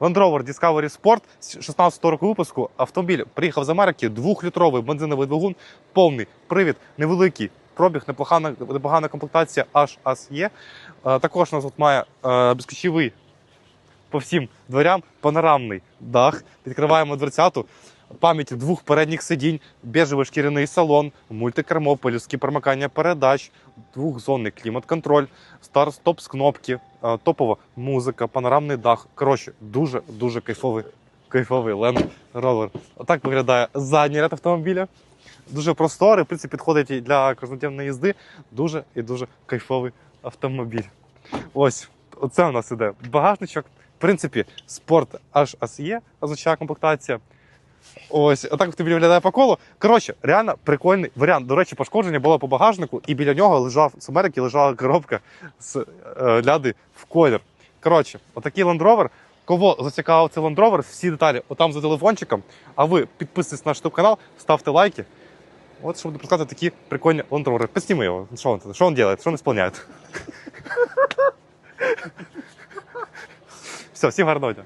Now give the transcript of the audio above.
Land Rover Discovery Sport з 16 року випуску. Автомобіль приїхав з Америки, двохлітровий бензиновий двигун, повний привід, невеликий. Пробіг, непогана, непогана комплектація аж є. Е, Також у нас тут має е, безключовий по всім дверям панорамний дах. Відкриваємо дверцяту. Пам'ять двох передніх сидінь, бежевий шкіряний салон, мультикермо, полюски промикання передач, двохзонний клімат-контроль, старт-стоп з кнопки, е, топова музика, панорамний дах. Коротше, дуже дуже кайфовий, кайфовий Land Rover. Отак виглядає задній ряд автомобіля. Дуже просторий, в принципі, підходить і для кожноденної їзди. Дуже і дуже кайфовий автомобіль. Ось, оце у нас іде багажничок. В принципі, спорт аж ас є, означає комплектація. Ось, отак тобі виглядає по колу. Коротше, реально прикольний варіант. До речі, пошкодження було по багажнику, і біля нього лежав з Америки лежала коробка з е, ляди в колір. Коротше, отакий Land Rover. Кого зацікавив цей Land Rover, всі деталі отам за телефончиком. А ви підписуйтесь на наш канал, ставте лайки. От щоб не пропускати такі прикольні Land Rover. Підсніми його. Що він, що він робить? Що він виконує? Все, всім гарного дня.